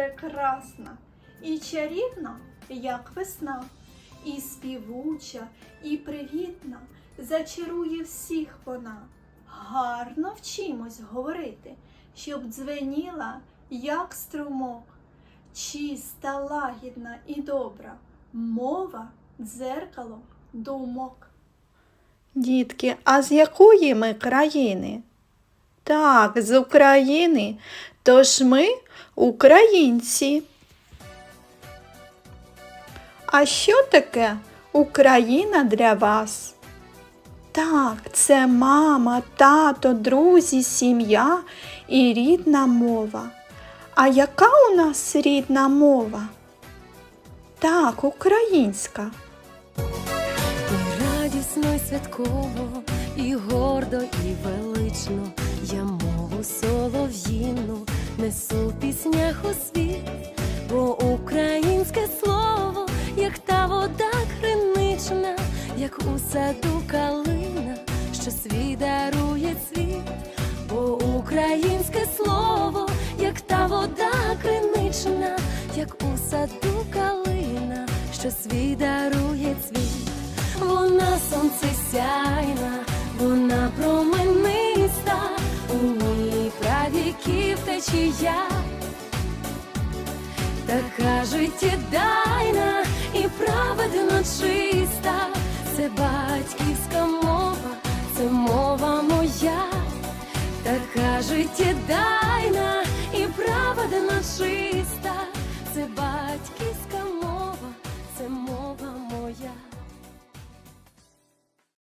прекрасна, і чарівна, як весна, і співуча, і привітна, зачарує всіх вона. Гарно вчимось говорити, щоб дзвеніла, як струмок, чиста, лагідна і добра, мова дзеркало думок. Дітки, а з якої ми країни? Так, з України. Тож ми українці. А що таке Україна для вас? Так, це мама, тато, друзі, сім'я і рідна мова. А яка у нас рідна мова? Так, українська. І радісно, і святково, і гордо, несу в піснях у світ, бо українське слово, як та вода кринична, як у саду калина, що свій дарує цвіт, бо українське слово, як та вода кринична, як у саду калина, що свій дарує цвіт. Вона сонце сяйна, течія, така життєдайна і праведно чиста, це батьківська мова, це мова моя, така життєдайна і праведно чиста, це батьківська